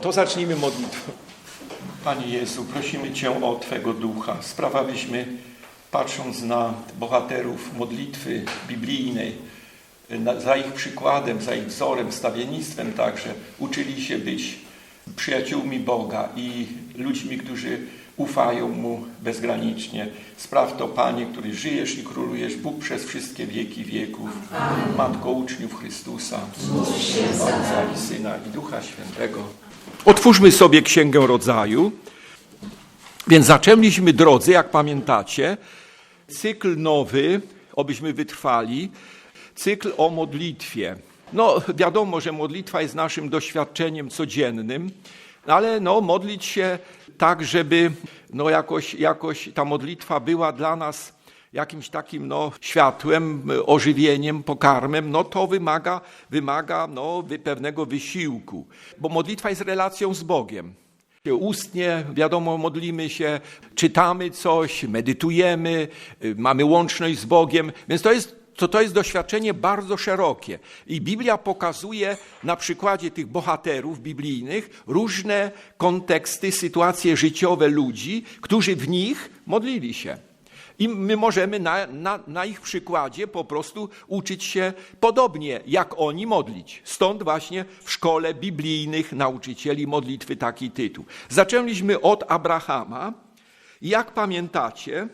To zacznijmy modlitwą. Panie Jezu, prosimy Cię o Twego Ducha. Sprawa, byśmy patrząc na bohaterów modlitwy biblijnej, na, za ich przykładem, za ich wzorem, stawiennictwem także, uczyli się być przyjaciółmi Boga i ludźmi, którzy ufają Mu bezgranicznie. Spraw to, Panie, który żyjesz i królujesz, Bóg przez wszystkie wieki wieków, Amen. Matko uczniów Chrystusa, Ojca i Syna i Ducha Świętego. Otwórzmy sobie Księgę Rodzaju. Więc zaczęliśmy, drodzy, jak pamiętacie, cykl nowy, obyśmy wytrwali, cykl o modlitwie. No, wiadomo, że modlitwa jest naszym doświadczeniem codziennym, ale no, modlić się tak, żeby no, jakoś, jakoś ta modlitwa była dla nas jakimś takim no, światłem, ożywieniem, pokarmem, no to wymaga, wymaga no, pewnego wysiłku, bo modlitwa jest relacją z Bogiem. Ustnie, wiadomo, modlimy się, czytamy coś, medytujemy, mamy łączność z Bogiem, więc to jest to, to jest doświadczenie bardzo szerokie. I Biblia pokazuje na przykładzie tych bohaterów biblijnych różne konteksty, sytuacje życiowe ludzi, którzy w nich modlili się. I my możemy na, na, na, ich przykładzie po prostu uczyć się podobnie, jak oni modlić. Stąd właśnie w szkole biblijnych nauczycieli modlitwy taki tytuł. Zaczęliśmy od Abrahama. Jak pamiętacie,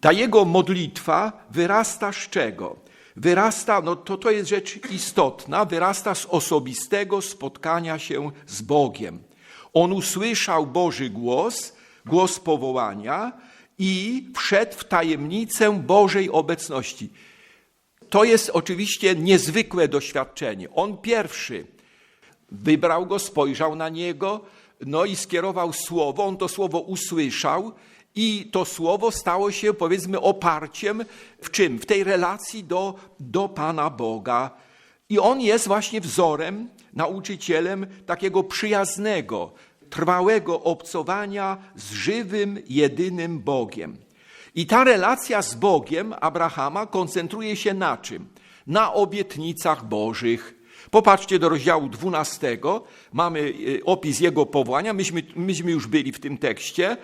ta jego modlitwa wyrasta z czego? Wyrasta, no to, to jest rzecz istotna, wyrasta z osobistego spotkania się z Bogiem. On usłyszał Boży głos, głos powołania i wszedł w tajemnicę Bożej obecności. To jest oczywiście niezwykłe doświadczenie. On pierwszy wybrał go, spojrzał na niego, no i skierował słowo, on to słowo usłyszał i to słowo stało się, powiedzmy, oparciem w czym? W tej relacji do, do Pana Boga. I on jest właśnie wzorem, nauczycielem takiego przyjaznego, trwałego obcowania z żywym, jedynym Bogiem. I ta relacja z Bogiem Abrahama koncentruje się na czym? Na obietnicach Bożych. Popatrzcie do rozdziału 12, mamy y, opis jego powołania, myśmy, myśmy już byli w tym tekście.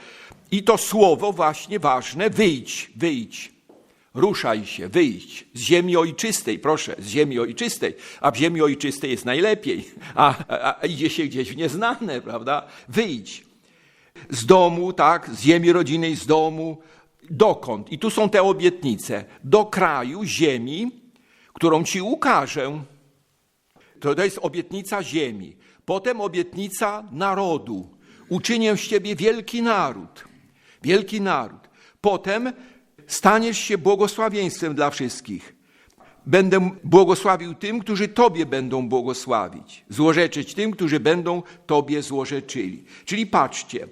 I to słowo właśnie ważne, wyjdź, wyjdź. Ruszaj się, wyjdź z ziemi ojczystej, proszę, z ziemi ojczystej. A w ziemi ojczystej jest najlepiej, a, a, a idzie się gdzieś w nieznane, prawda? Wyjdź. Z domu, tak, z ziemi rodzinnej, z domu. Dokąd? I tu są te obietnice. Do kraju, ziemi, którą ci ukażę. To, to jest obietnica ziemi. Potem obietnica narodu. Uczynię z ciebie wielki naród wielki naród. Potem staniesz się błogosławieństwem dla wszystkich. Będę błogosławił tym, którzy Tobie będą błogosławić, złorzeczyć tym, którzy będą Tobie złorzeczyli. Czyli patrzcie,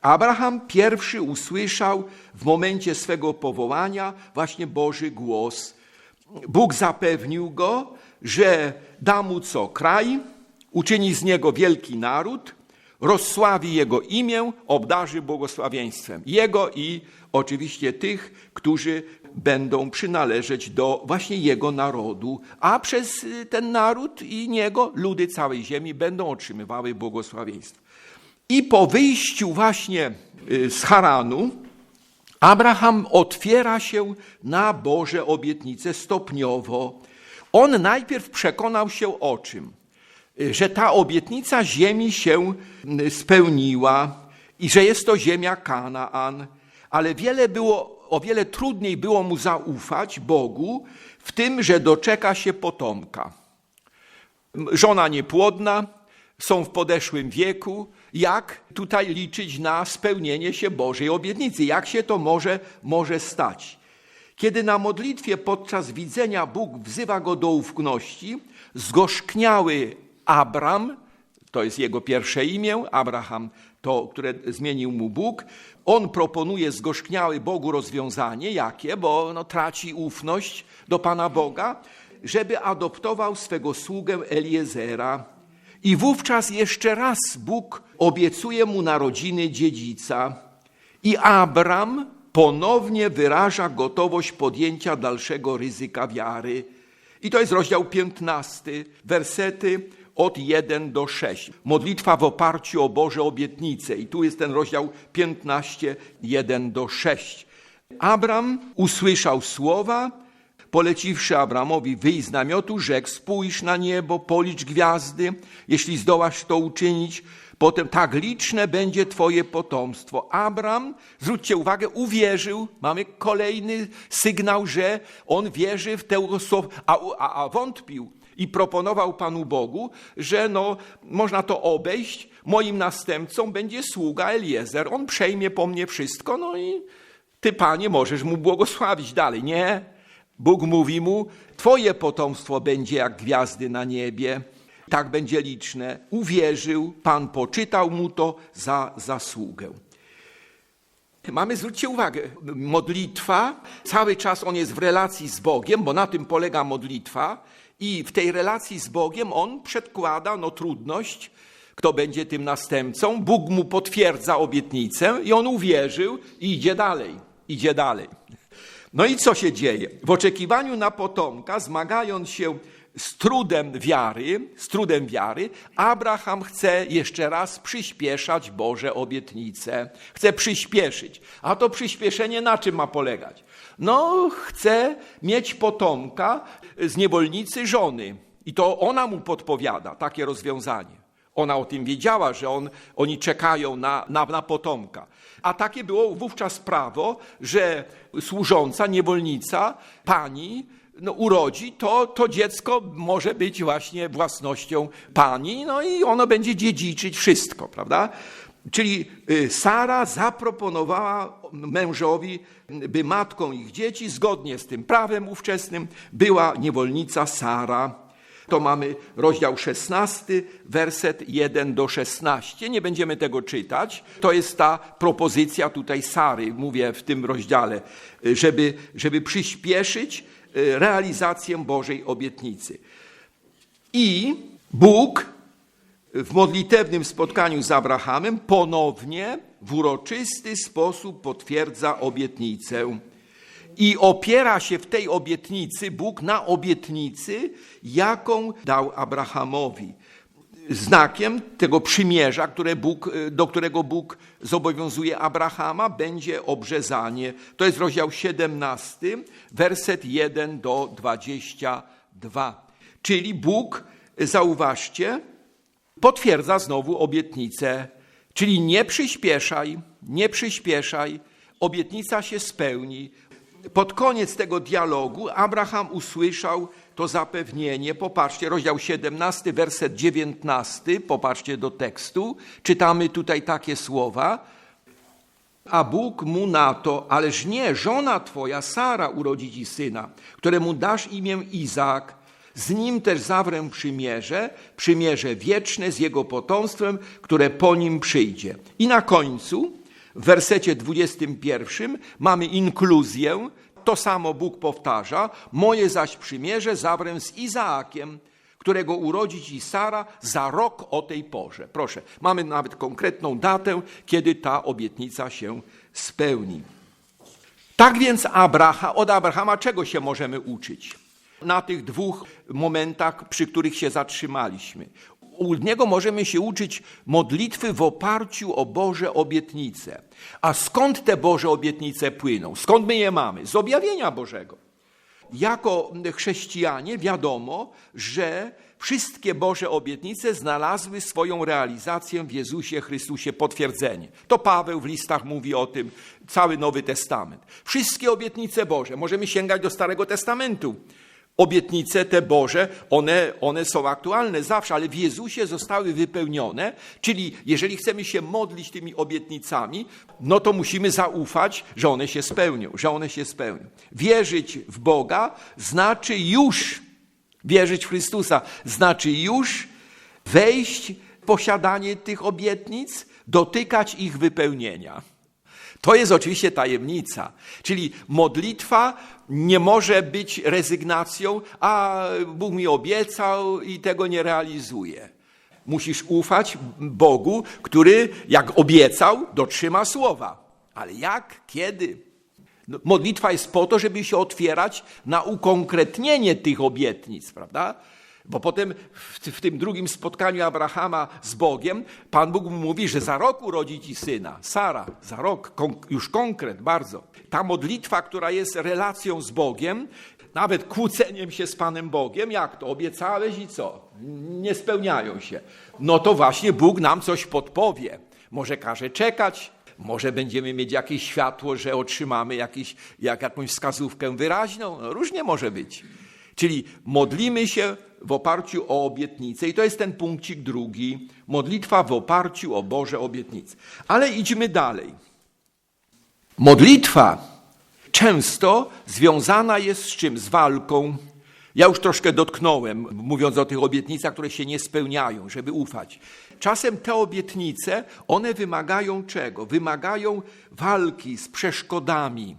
Abraham pierwszy usłyszał w momencie swego powołania właśnie Boży głos. Bóg zapewnił go, że da mu co kraj, uczyni z niego wielki naród, rozsławi Jego imię, obdarzy błogosławieństwem. Jego i oczywiście tych, którzy będą przynależeć do właśnie Jego narodu, a przez ten naród i Niego ludy całej ziemi będą otrzymywały błogosławieństwo. I po wyjściu właśnie y, z Haranu, Abraham otwiera się na Boże obietnice stopniowo. On najpierw przekonał się o czym? Że ta obietnica ziemi się spełniła i że jest to ziemia Kanaan, ale wiele było, o wiele trudniej było mu zaufać Bogu w tym, że doczeka się potomka. Żona niepłodna, są w podeszłym wieku. Jak tutaj liczyć na spełnienie się Bożej obietnicy? Jak się to może, może stać? Kiedy na modlitwie podczas widzenia Bóg wzywa go do ufności, zgorzkniały Abram, to jest jego pierwsze imię, Abraham, to, które zmienił mu Bóg. On proponuje zgorzkniały Bogu rozwiązanie, jakie? Bo no, traci ufność do Pana Boga, żeby adoptował swego sługę Eliezera. I wówczas jeszcze raz Bóg obiecuje mu narodziny dziedzica. I Abram ponownie wyraża gotowość podjęcia dalszego ryzyka wiary. I to jest rozdział 15, wersety od 1 do 6. Modlitwa w oparciu o Boże obietnice. I tu jest ten rozdział 15, 1 do 6. Abram usłyszał słowa, poleciwszy Abramowi wyjść z namiotu, rzekł, spójrz na niebo, policz gwiazdy, jeśli zdołasz to uczynić, potem tak liczne będzie twoje potomstwo. Abram, zwróćcie uwagę, uwierzył, mamy kolejny sygnał, że on wierzy w tę osobę, a, a, a wątpił i proponował Panu Bogu, że no, można to obejść, moim następcą będzie sługa Eliezer, on przejmie po mnie wszystko, no i ty, Panie, możesz mu błogosławić dalej. Nie, Bóg mówi mu, twoje potomstwo będzie jak gwiazdy na niebie, tak będzie liczne. Uwierzył, Pan poczytał mu to za zasługę. Mamy, zwróćcie uwagę, modlitwa, cały czas on jest w relacji z Bogiem, bo na tym polega modlitwa i w tej relacji z Bogiem on przedkłada no, trudność, kto będzie tym następcą. Bóg mu potwierdza obietnicę i on uwierzył i idzie dalej, idzie dalej. No i co się dzieje? W oczekiwaniu na potomka, zmagając się z trudem wiary, z trudem wiary, Abraham chce jeszcze raz przyspieszać Boże obietnice. Chce przyspieszyć. A to przyspieszenie na czym ma polegać? No, chce mieć potomka z niewolnicy żony. I to ona mu podpowiada takie rozwiązanie. Ona o tym wiedziała, że on, oni czekają na, na, na potomka. A takie było wówczas prawo, że służąca, niewolnica, pani no, urodzi, to, to dziecko może być właśnie własnością pani, no i ono będzie dziedziczyć wszystko, prawda? Czyli y, Sara zaproponowała mężowi, by matką ich dzieci, zgodnie z tym prawem ówczesnym, była niewolnica Sara. To mamy rozdział 16, werset 1 do 16. Nie będziemy tego czytać. To jest ta propozycja tutaj Sary, mówię w tym rozdziale, żeby, żeby przyspieszyć y, realizację Bożej obietnicy. I Bóg w modlitewnym spotkaniu z Abrahamem ponownie w uroczysty sposób potwierdza obietnicę. I opiera się w tej obietnicy, Bóg na obietnicy, jaką dał Abrahamowi. Znakiem tego przymierza, które Bóg, do którego Bóg zobowiązuje Abrahama, będzie obrzezanie. To jest rozdział 17, werset 1 do 22. Czyli Bóg, zauważcie, potwierdza znowu obietnicę. Czyli nie przyspieszaj, nie przyspieszaj, obietnica się spełni. Pod koniec tego dialogu Abraham usłyszał to zapewnienie. Popatrzcie, rozdział 17, werset 19, popatrzcie do tekstu. Czytamy tutaj takie słowa. A Bóg mu na to, ależ nie, żona twoja, Sara, urodzi ci syna, któremu dasz imię Izaak. Z nim też zawrę przymierze, przymierze wieczne z jego potomstwem, które po nim przyjdzie. I na końcu, w wersecie 21, mamy inkluzję. To samo Bóg powtarza. Moje zaś przymierze zawrę z Izaakiem, którego urodzi ci Sara za rok o tej porze. Proszę, mamy nawet konkretną datę, kiedy ta obietnica się spełni. Tak więc Abraha, od Abrahama czego się możemy uczyć? Na tych dwóch momentach, przy których się zatrzymaliśmy. U niego możemy się uczyć modlitwy w oparciu o Boże obietnice. A skąd te Boże obietnice płyną? Skąd my je mamy? Z objawienia Bożego. Jako chrześcijanie wiadomo, że wszystkie Boże obietnice znalazły swoją realizację w Jezusie Chrystusie, potwierdzenie. To Paweł w listach mówi o tym, cały Nowy Testament. Wszystkie obietnice Boże, możemy sięgać do Starego Testamentu. Obietnice te Boże, one, one są aktualne zawsze, ale w Jezusie zostały wypełnione. Czyli jeżeli chcemy się modlić tymi obietnicami, no to musimy zaufać, że one się spełnią, że one się spełnią. Wierzyć w Boga znaczy już, wierzyć w Chrystusa znaczy już wejść w posiadanie tych obietnic, dotykać ich wypełnienia. To jest oczywiście tajemnica, czyli modlitwa nie może być rezygnacją, a Bóg mi obiecał i tego nie realizuje. Musisz ufać Bogu, który jak obiecał, dotrzyma słowa. Ale jak, kiedy? No, modlitwa jest po to, żeby się otwierać na ukonkretnienie tych obietnic, prawda? Bo potem w, tym drugim spotkaniu Abrahama z Bogiem, Pan Bóg mu mówi, że za rok urodzi ci syna. Sara, za rok, już konkret bardzo. Ta modlitwa, która jest relacją z Bogiem, nawet kłóceniem się z Panem Bogiem, jak to obiecałeś i co? Nie spełniają się. No to właśnie Bóg nam coś podpowie. Może każe czekać, może będziemy mieć jakieś światło, że otrzymamy jakiś, jak, jakąś wskazówkę wyraźną. No, różnie może być. Czyli modlimy się w oparciu o obietnicę. I to jest ten punkcik drugi. Modlitwa w oparciu o Boże obietnice. Ale idźmy dalej. Modlitwa często związana jest z czym? Z walką. Ja już troszkę dotknąłem, mówiąc o tych obietnicach, które się nie spełniają, żeby ufać. Czasem te obietnice, one wymagają czego? Wymagają walki z przeszkodami.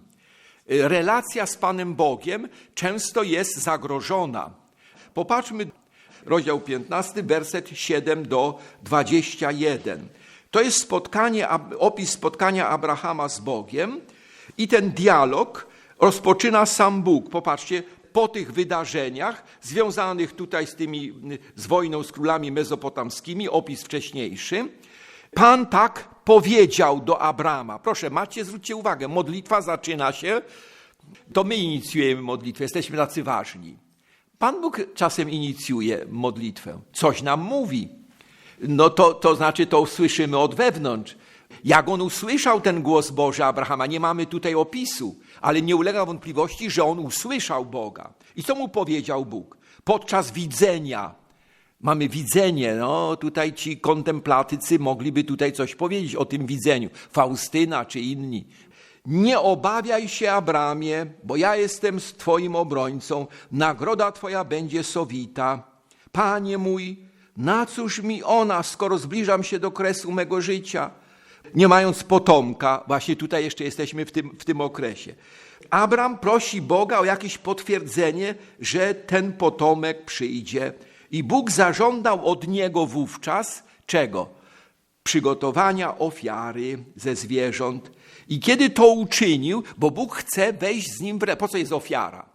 Relacja z Panem Bogiem często jest zagrożona. Popatrzmy, rozdział 15, werset 7 do 21. To jest spotkanie, opis spotkania Abrahama z Bogiem i ten dialog rozpoczyna sam Bóg. Popatrzcie, po tych wydarzeniach związanych tutaj z tymi, z wojną z królami mezopotamskimi, opis wcześniejszy, Pan tak powiedział do Abrama. Proszę, macie, zwróćcie uwagę, modlitwa zaczyna się, to my inicjujemy modlitwę, jesteśmy tacy ważni. Pan Bóg czasem inicjuje modlitwę, coś nam mówi. No to, to znaczy, to usłyszymy od wewnątrz. Jak on usłyszał ten głos Boży Abrahama, nie mamy tutaj opisu, ale nie ulega wątpliwości, że on usłyszał Boga. I co mu powiedział Bóg? Podczas widzenia. Mamy widzenie, no tutaj ci kontemplatycy mogliby tutaj coś powiedzieć o tym widzeniu. Faustyna czy inni. Nie obawiaj się, Abramie, bo ja jestem z Twoim obrońcą. Nagroda Twoja będzie sowita. Panie mój, na cóż mi ona, skoro zbliżam się do kresu mego życia? Nie mając potomka, właśnie tutaj jeszcze jesteśmy w tym, w tym okresie. Abram prosi Boga o jakieś potwierdzenie, że ten potomek przyjdzie. I Bóg zażądał od niego wówczas czego? Przygotowania ofiary ze zwierząt. I kiedy to uczynił, bo Bóg chce wejść z nim w. Po co jest ofiara?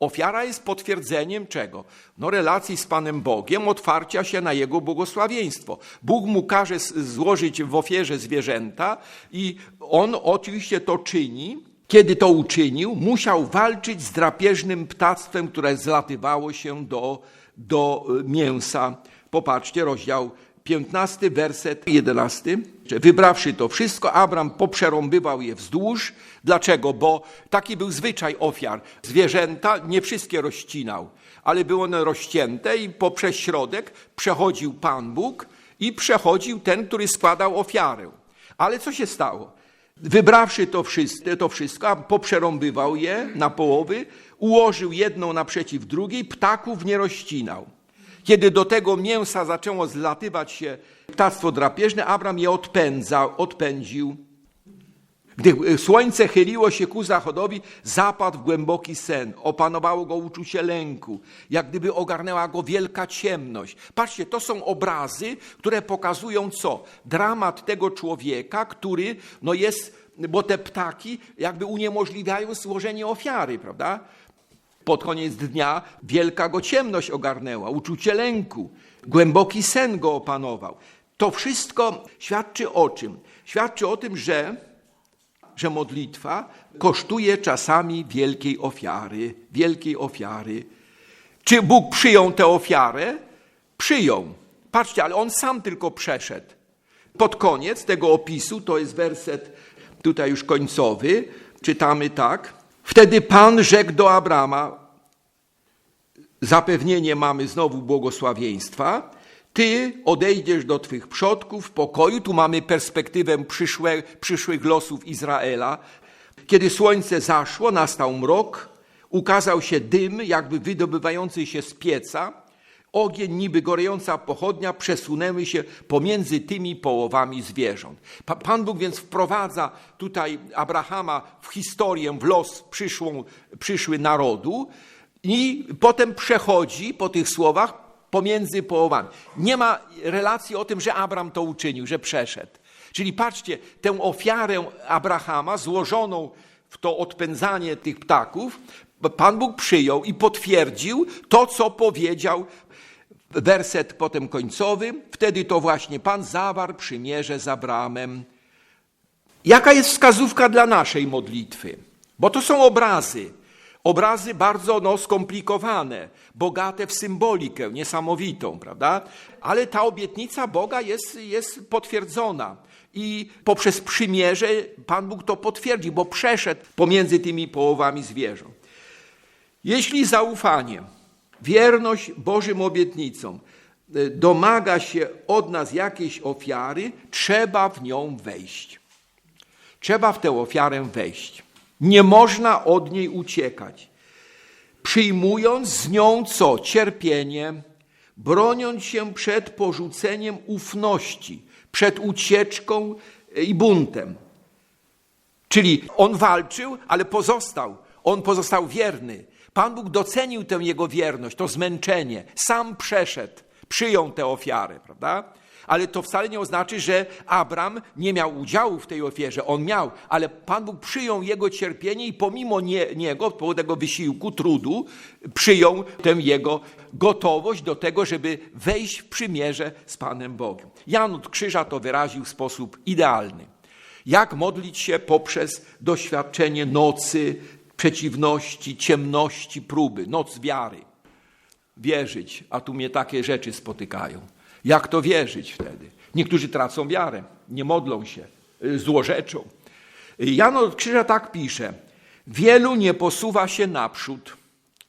Ofiara jest potwierdzeniem czego? No relacji z Panem Bogiem, otwarcia się na Jego błogosławieństwo. Bóg mu każe złożyć w ofierze zwierzęta i on oczywiście to czyni. Kiedy to uczynił, musiał walczyć z drapieżnym ptactwem, które zlatywało się do, do e, mięsa. Popatrzcie, rozdział 15, werset 11. Wybrawszy to wszystko, Abram poprzerąbywał je wzdłuż. Dlaczego? Bo taki był zwyczaj ofiar. Zwierzęta nie wszystkie rozcinał, ale były one rozcięte i poprzez środek przechodził Pan Bóg i przechodził ten, który składał ofiarę. Ale co się stało? Wybrawszy to wszystko, to wszystko poprzerąbywał je na połowy, ułożył jedną naprzeciw drugiej, ptaków nie rozcinał. Kiedy do tego mięsa zaczęło zlatywać się ptactwo drapieżne, Abram je odpędzał, odpędził. Gdy słońce chyliło się ku zachodowi, zapadł w głęboki sen. Opanowało go uczucie lęku, jak gdyby ogarnęła go wielka ciemność. Patrzcie, to są obrazy, które pokazują co? Dramat tego człowieka, który no jest, bo te ptaki jakby uniemożliwiają złożenie ofiary, prawda? Pod koniec dnia wielka go ciemność ogarnęła, uczucie lęku, głęboki sen go opanował. To wszystko świadczy o czym? Świadczy o tym, że, że modlitwa kosztuje czasami wielkiej ofiary, wielkiej ofiary. Czy Bóg przyjął tę ofiarę? Przyjął. Patrzcie, ale on sam tylko przeszedł. Pod koniec tego opisu, to jest werset tutaj już końcowy, czytamy tak. Wtedy Pan rzekł do Abrama, zapewnienie mamy znowu błogosławieństwa, ty odejdziesz do Twych przodków w pokoju. Tu mamy perspektywę przyszłe, przyszłych losów Izraela. Kiedy słońce zaszło, nastał mrok, ukazał się dym, jakby wydobywający się z pieca. Ogień, niby gorejąca pochodnia, przesunęły się pomiędzy tymi połowami zwierząt. Pan Bóg więc wprowadza tutaj Abrahama w historię, w los przyszłą, przyszły narodu i potem przechodzi po tych słowach pomiędzy połowami. Nie ma relacji o tym, że Abram to uczynił, że przeszedł. Czyli patrzcie, tę ofiarę Abrahama złożoną w to odpędzanie tych ptaków, Pan Bóg przyjął i potwierdził to, co powiedział werset potem końcowy. Wtedy to właśnie Pan zawarł przymierze z Abramem. Jaka jest wskazówka dla naszej modlitwy? Bo to są obrazy. Obrazy bardzo no, skomplikowane, bogate w symbolikę, niesamowitą, prawda? Ale ta obietnica Boga jest, jest potwierdzona. I poprzez przymierze Pan Bóg to potwierdzi, bo przeszedł pomiędzy tymi połowami zwierząt. Jeśli zaufanie, wierność Bożym obietnicom y, domaga się od nas jakiejś ofiary, trzeba w nią wejść. Trzeba w tę ofiarę wejść. Nie można od niej uciekać. Przyjmując z nią co? Cierpienie, broniąc się przed porzuceniem ufności, przed ucieczką i buntem. Czyli on walczył, ale pozostał. On pozostał wierny. Pan Bóg docenił tę jego wierność, to zmęczenie. Sam przeszedł, przyjął tę ofiarę, prawda? Ale to wcale nie oznacza, że Abram nie miał udziału w tej ofierze. On miał, ale Pan Bóg przyjął jego cierpienie i pomimo nie, niego, pomimo tego wysiłku, trudu, przyjął tę jego gotowość do tego, żeby wejść w przymierze z Panem Bogiem. Jan od Krzyża to wyraził w sposób idealny. Jak modlić się poprzez doświadczenie nocy, przeciwności, ciemności, próby, noc wiary. Wierzyć, a tu mnie takie rzeczy spotykają. Jak to wierzyć wtedy? Niektórzy tracą wiarę, nie modlą się, y, złorzeczą. Jan od Krzyża tak pisze. Wielu nie posuwa się naprzód.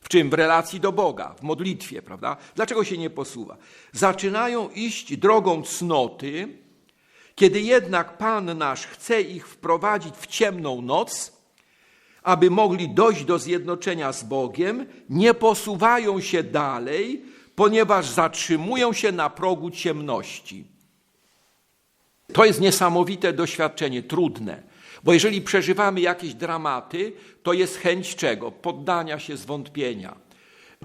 W czym? W relacji do Boga, w modlitwie, prawda? Dlaczego się nie posuwa? Zaczynają iść drogą cnoty, kiedy jednak Pan nasz chce ich wprowadzić w ciemną noc, aby mogli dojść do zjednoczenia z Bogiem, nie posuwają się dalej, ponieważ zatrzymują się na progu ciemności. To jest niesamowite doświadczenie, trudne, bo jeżeli przeżywamy jakieś dramaty, to jest chęć czego? Poddania się zwątpienia.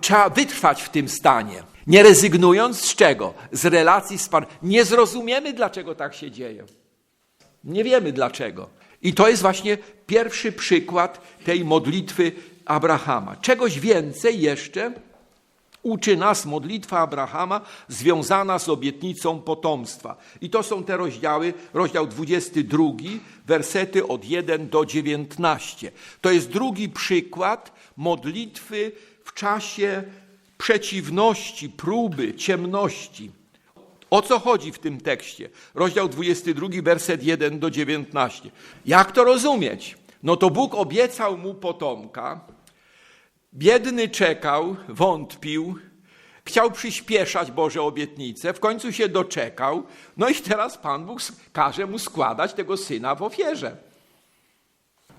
Trzeba wytrwać w tym stanie, nie rezygnując z czego? Z relacji z Panem. Nie zrozumiemy, dlaczego tak się dzieje. Nie wiemy dlaczego. I to jest właśnie pierwszy przykład tej modlitwy Abrahama. Czegoś więcej jeszcze uczy nas modlitwa Abrahama związana z obietnicą potomstwa. I to są te rozdziały, rozdział 22, wersety od 1 do 19. To jest drugi przykład modlitwy w czasie przeciwności, próby, ciemności. O co chodzi w tym tekście? Rozdział 22, werset 1 do 19. Jak to rozumieć? No to Bóg obiecał mu potomka. Biedny czekał, wątpił, chciał przyspieszać Boże obietnice, w końcu się doczekał. No i teraz Pan Bóg każe mu składać tego syna w ofierze.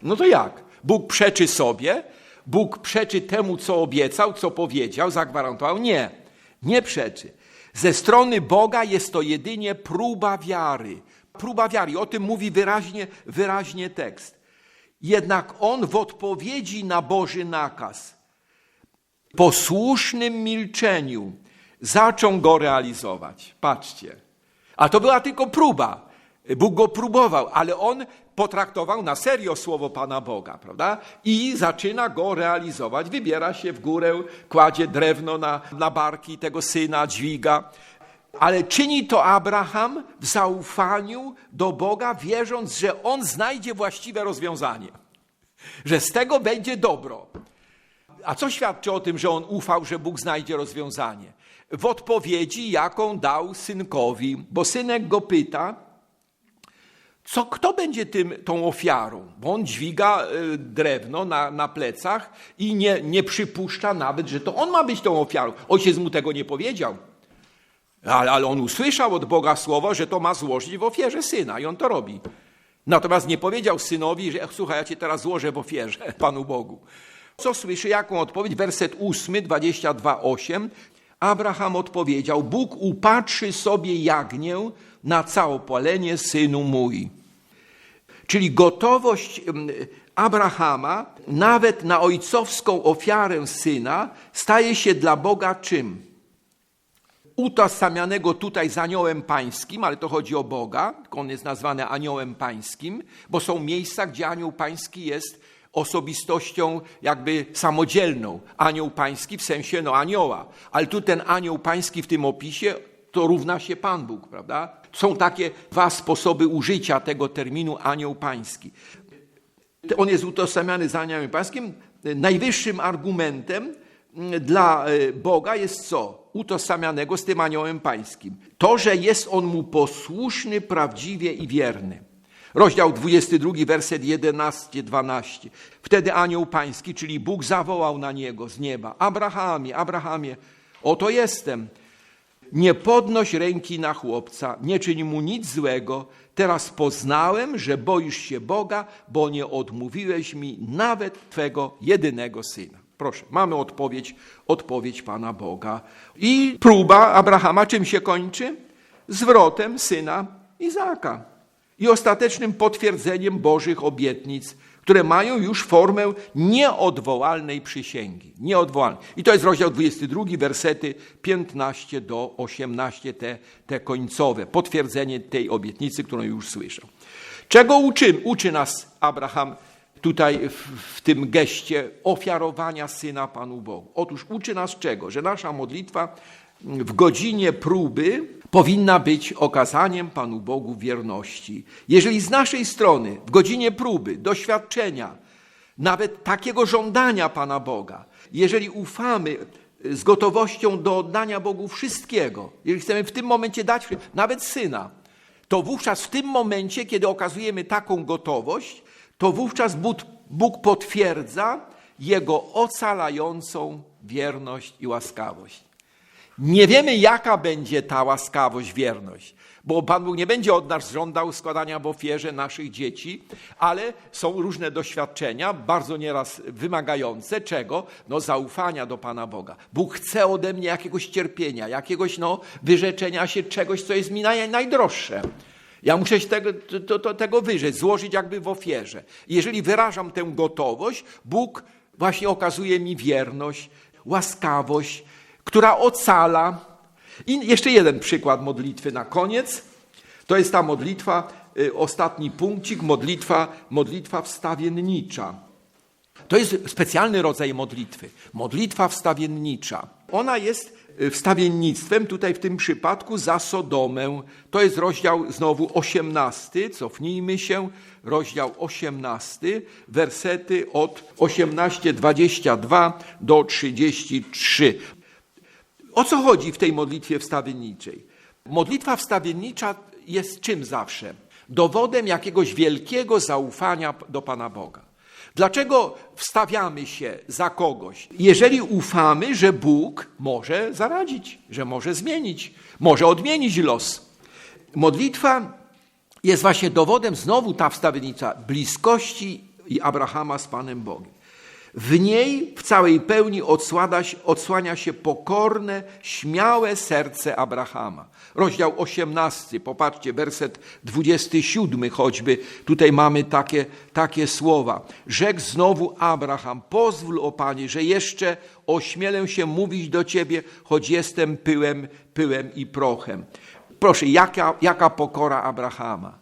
No to jak? Bóg przeczy sobie, Bóg przeczy temu, co obiecał, co powiedział, zagwarantował? Nie, nie przeczy. Ze strony Boga jest to jedynie próba wiary. Próba wiary, o tym mówi wyraźnie, wyraźnie tekst. Jednak on w odpowiedzi na Boży nakaz, posłusznym milczeniu, zaczął go realizować. Patrzcie. A to była tylko próba. Bóg go próbował, ale on potraktował na serio słowo Pana Boga, prawda? I zaczyna go realizować. Wybiera się w górę, kładzie drewno na, na barki tego syna, dźwiga. Ale czyni to Abraham w zaufaniu do Boga, wierząc, że on znajdzie właściwe rozwiązanie, że z tego będzie dobro. A co świadczy o tym, że on ufał, że Bóg znajdzie rozwiązanie? W odpowiedzi, jaką dał synkowi, bo synek go pyta, co, kto będzie tym, tą ofiarą? Bo on dźwiga y, drewno na, na plecach i nie, nie przypuszcza nawet, że to on ma być tą ofiarą. Ojciec mu tego nie powiedział. Ale, ale on usłyszał od Boga słowo, że to ma złożyć w ofierze syna i on to robi. Natomiast nie powiedział synowi, że słuchaj, ja cię teraz złożę w ofierze Panu Bogu. Co słyszy? Jaką odpowiedź? Werset 8, 22, 8. Abraham odpowiedział, Bóg upatrzy sobie jagnię na całopalenie, synu mój. Czyli gotowość Abrahama, nawet na ojcowską ofiarę syna, staje się dla Boga czym? Utożsamianego tutaj z aniołem pańskim, ale to chodzi o Boga, on jest nazwany aniołem pańskim, bo są miejsca, gdzie anioł pański jest osobistością jakby samodzielną. Anioł pański w sensie no anioła. Ale tu ten anioł pański w tym opisie to równa się Pan Bóg, prawda? Są takie dwa sposoby użycia tego terminu anioł pański. On jest utożsamiany z aniołem pańskim. Najwyższym argumentem dla e, Boga jest co? Utożsamianego z tym aniołem pańskim. To, że jest on mu posłuszny, prawdziwie i wierny. Rozdział 22, werset 11-12. Wtedy anioł pański, czyli Bóg zawołał na niego z nieba. Abrahamie, Abrahamie, oto jestem. Nie podnoś ręki na chłopca, nie czyń mu nic złego. Teraz poznałem, że boisz się Boga, bo nie odmówiłeś mi nawet Twego jedynego syna. Proszę, mamy odpowiedź, odpowiedź Pana Boga. I próba Abrahama czym się kończy? Zwrotem syna Izaka i ostatecznym potwierdzeniem Bożych obietnic, które mają już formę nieodwołalnej przysięgi. Nieodwołalnej. I to jest rozdział 22, wersety 15 do 18, te, te końcowe, potwierdzenie tej obietnicy, którą już słyszał. Czego uczy, uczy nas Abraham tutaj w, w tym geście ofiarowania syna Panu Bogu? Otóż uczy nas czego? Że nasza modlitwa w godzinie próby powinna być okazaniem Panu Bogu wierności. Jeżeli z naszej strony w godzinie próby, doświadczenia, nawet takiego żądania Pana Boga, jeżeli ufamy z gotowością do oddania Bogu wszystkiego, jeżeli chcemy w tym momencie dać nawet syna, to wówczas w tym momencie, kiedy okazujemy taką gotowość, to wówczas Bóg, potwierdza Jego ocalającą wierność i łaskawość. Nie wiemy, jaka będzie ta łaskawość, wierność, bo Pan Bóg nie będzie od nas żądał składania w ofierze naszych dzieci, ale są różne doświadczenia, bardzo nieraz wymagające czego? No zaufania do Pana Boga. Bóg chce ode mnie jakiegoś cierpienia, jakiegoś no, wyrzeczenia się czegoś, co jest mi naj, najdroższe. Ja muszę się tego, to, to, tego wyrzec, złożyć jakby w ofierze. Jeżeli wyrażam tę gotowość, Bóg właśnie okazuje mi wierność, łaskawość, która ocala. I jeszcze jeden przykład modlitwy na koniec. To jest ta modlitwa, y, ostatni punkcik, modlitwa, modlitwa wstawiennicza. To jest specjalny rodzaj modlitwy. Modlitwa wstawiennicza. Ona jest wstawiennictwem, tutaj w tym przypadku za Sodomę. To jest rozdział znowu 18, cofnijmy się, rozdział 18, wersety od 18:22 do 33. O co chodzi w tej modlitwie wstawienniczej? Modlitwa wstawiennicza jest czym zawsze? Dowodem jakiegoś wielkiego zaufania do Pana Boga. Dlaczego wstawiamy się za kogoś? Jeżeli ufamy, że Bóg może zaradzić, że może zmienić, może odmienić los. Modlitwa jest właśnie dowodem, znowu ta wstawiennicza, bliskości i Abrahama z Panem Bogiem. W niej w całej pełni odsłania się pokorne, śmiałe serce Abrahama. Rozdział 18, popatrzcie, werset 27 choćby, tutaj mamy takie, takie słowa. Rzekł znowu Abraham, pozwól o Panie, że jeszcze ośmielę się mówić do Ciebie, choć jestem pyłem, pyłem i prochem. Proszę, jaka, jaka pokora Abrahama.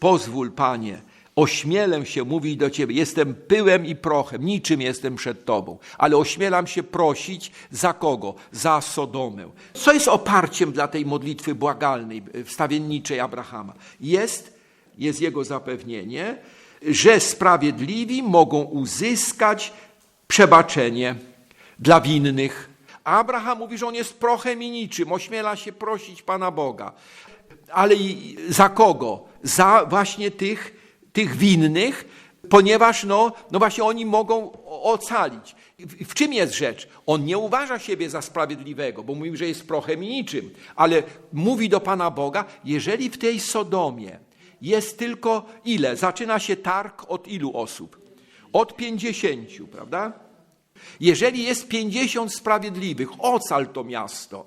Pozwól, Panie, Ośmielę się mówić do Ciebie, jestem pyłem i prochem, niczym jestem przed Tobą, ale ośmielam się prosić za kogo? Za Sodomę. Co jest oparciem dla tej modlitwy błagalnej, wstawienniczej Abrahama? Jest, jest jego zapewnienie, że sprawiedliwi mogą uzyskać przebaczenie dla winnych. Abraham mówi, że on jest prochem i niczym, ośmiela się prosić Pana Boga. Ale za kogo? Za właśnie tych, tych winnych, ponieważ no, no właśnie oni mogą ocalić. W, czym jest rzecz? On nie uważa siebie za sprawiedliwego, bo mówi, że jest prochem i niczym, ale mówi do Pana Boga, jeżeli w tej Sodomie jest tylko ile? Zaczyna się targ od ilu osób? Od pięćdziesięciu, prawda? Jeżeli jest pięćdziesiąt sprawiedliwych, ocal to miasto.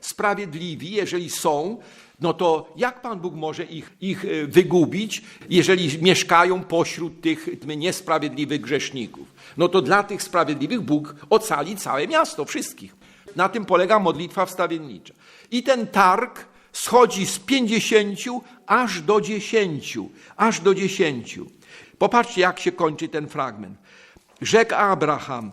Sprawiedliwi, jeżeli są, no to jak Pan Bóg może ich, ich e, wygubić, jeżeli mieszkają pośród tych niesprawiedliwych grzeszników? No to dla tych sprawiedliwych Bóg ocali całe miasto, wszystkich. Na tym polega modlitwa wstawiennicza. I ten targ schodzi z pięćdziesięciu aż do dziesięciu, aż do dziesięciu. Popatrzcie, jak się kończy ten fragment. Rzekł Abraham,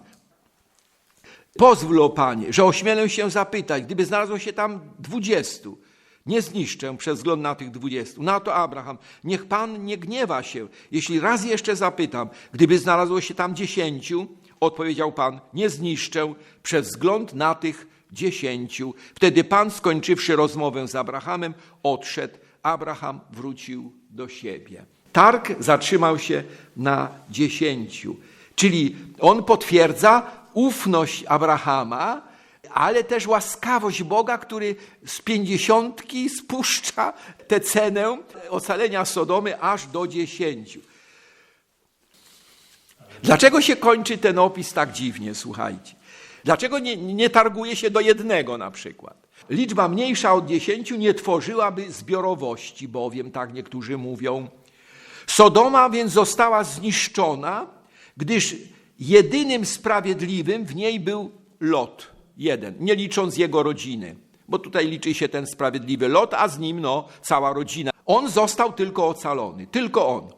pozwól, o Panie, że ośmielę się zapytać, gdyby znalazło się tam dwudziestu, nie zniszczę przez wzgląd na tych dwudziestu. Na to Abraham, niech Pan nie gniewa się, jeśli raz jeszcze zapytam, gdyby znalazło się tam dziesięciu, odpowiedział Pan, nie zniszczę przez wzgląd na tych dziesięciu. Wtedy Pan, skończywszy rozmowę z Abrahamem, odszedł. Abraham wrócił do siebie. Targ zatrzymał się na dziesięciu, czyli on potwierdza ufność Abrahama, ale też łaskawość Boga, który z pięćdziesiątki spuszcza tę cenę ocalenia Sodomy aż do dziesięciu. Dlaczego się kończy ten opis tak dziwnie, słuchajcie? Dlaczego nie, nie targuje się do jednego na przykład? Liczba mniejsza od dziesięciu nie tworzyłaby zbiorowości, bowiem, tak niektórzy mówią. Sodoma więc została zniszczona, gdyż jedynym sprawiedliwym w niej był Lot, jeden, nie licząc jego rodziny. Bo tutaj liczy się ten sprawiedliwy Lot, a z nim no, cała rodzina. On został tylko ocalony, tylko on.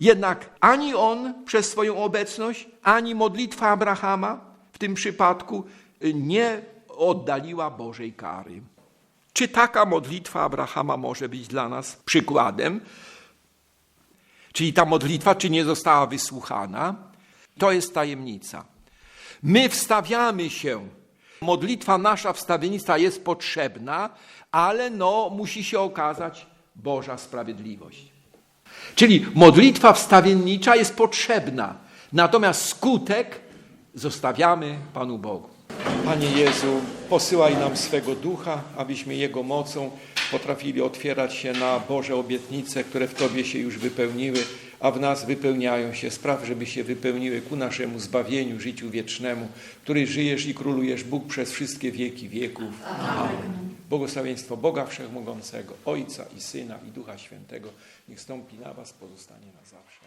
Jednak ani on przez swoją obecność, ani modlitwa Abrahama w tym przypadku y, nie oddaliła Bożej kary. Czy taka modlitwa Abrahama może być dla nas przykładem? Czyli ta modlitwa, czy nie została wysłuchana? To jest tajemnica. My wstawiamy się. Modlitwa nasza wstawiennictwa jest potrzebna, ale no, musi się okazać Boża sprawiedliwość. Czyli modlitwa wstawiennicza jest potrzebna, natomiast skutek zostawiamy Panu Bogu. Panie Jezu, posyłaj nam swego ducha, abyśmy Jego mocą potrafili otwierać się na Boże obietnice, które w Tobie się już wypełniły, a w nas wypełniają się. Spraw, żeby się wypełniły ku naszemu zbawieniu, życiu wiecznemu, w której żyjesz i królujesz Bóg przez wszystkie wieki wieków. Amen. Błogosławieństwo Boga Wszechmogącego, Ojca i Syna i Ducha Świętego niech stąpi na Was, pozostanie na zawsze.